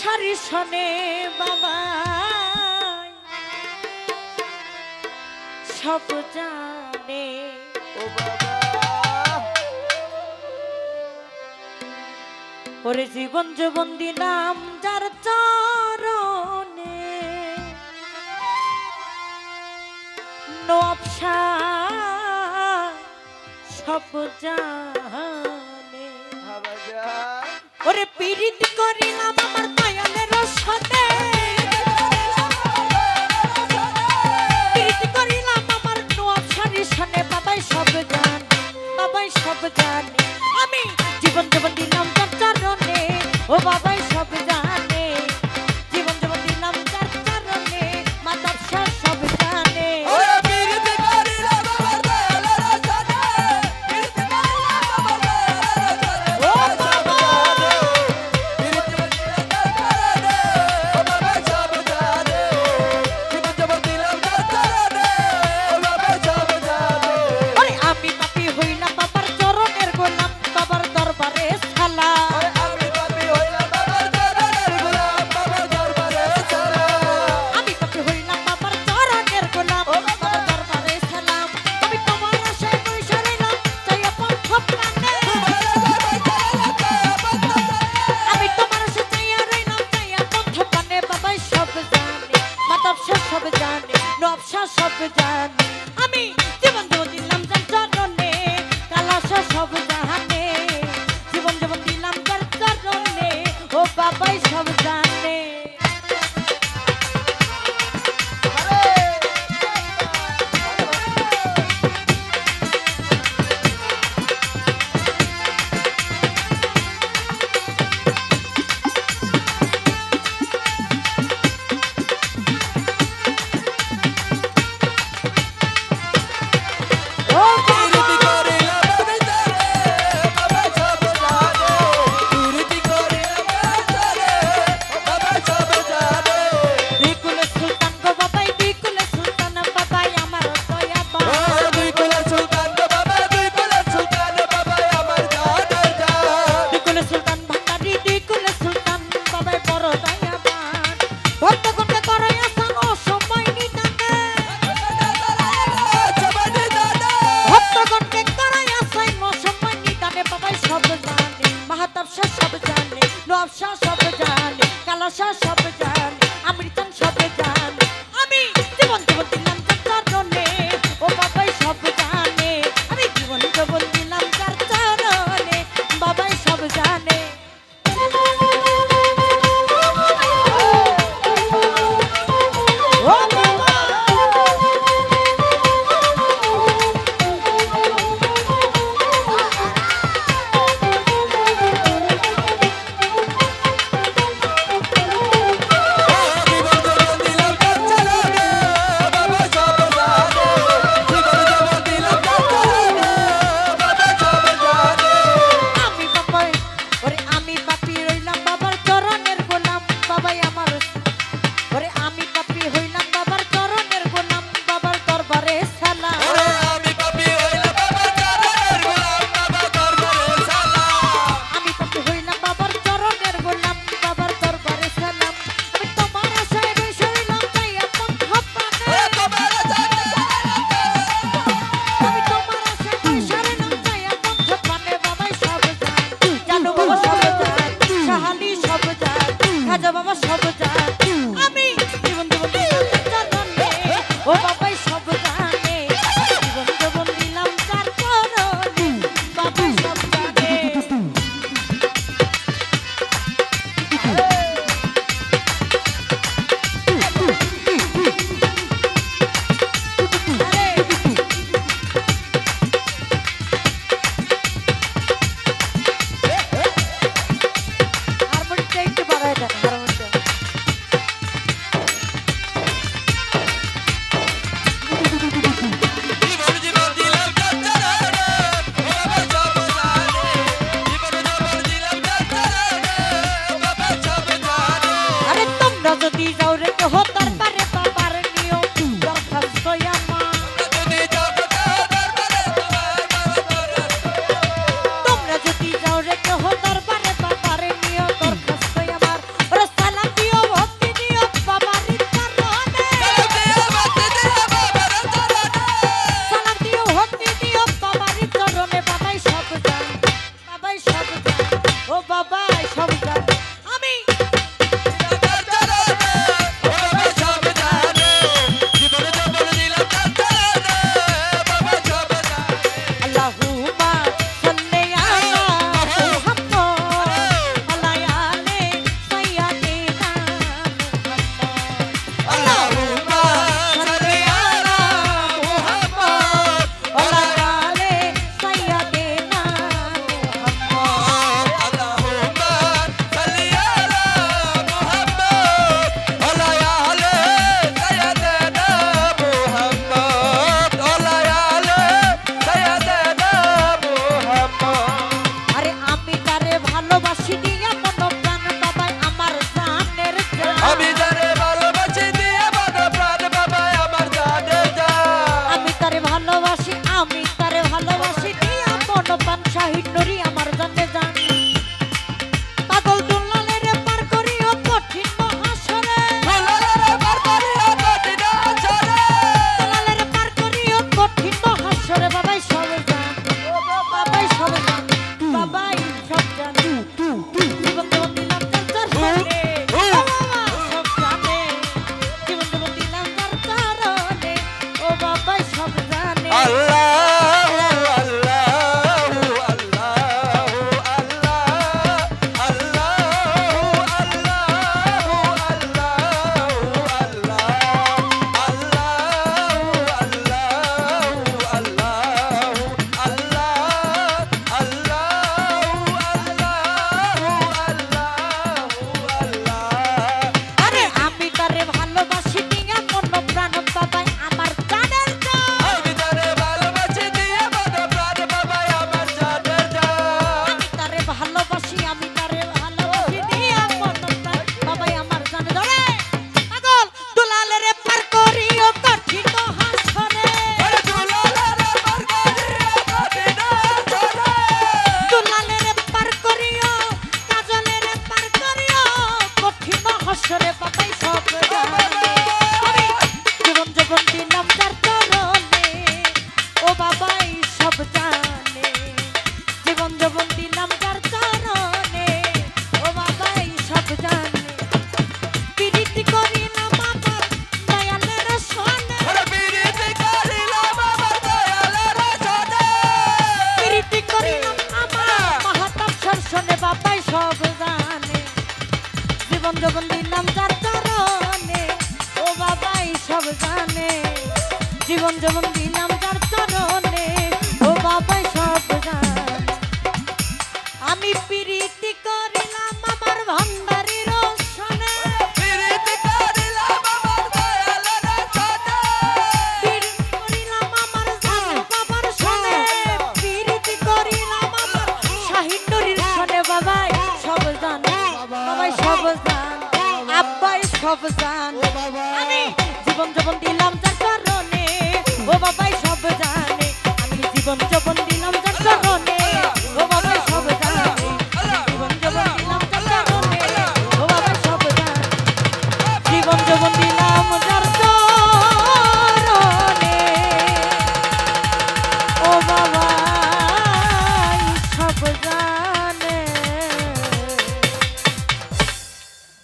সারি শনে বাবা। সব জানে ও বাবা। ওরে জীবন জীবন দিলাম যার চরণে নবসা সব জানে। ওরে পীড়িত করিলাম আমার Just hot. জীবন যখন দিলাম যার চরণে ও বাবাই সব আমি প্রীতি করিলাম আমার ভান্ডারির সনে প্রীতি করিলাম আমার দয়ালের করিলাম আমার জানু বাবার সনে প্রীতি করিলাম আমার সাহিত্যরির সনে বাবাই সব জানে বাবাই সব জান আব্বাই সব জান আমি জীবন যখন দিলাম তার ও বাবাই সব জানে আমি জীবন যখন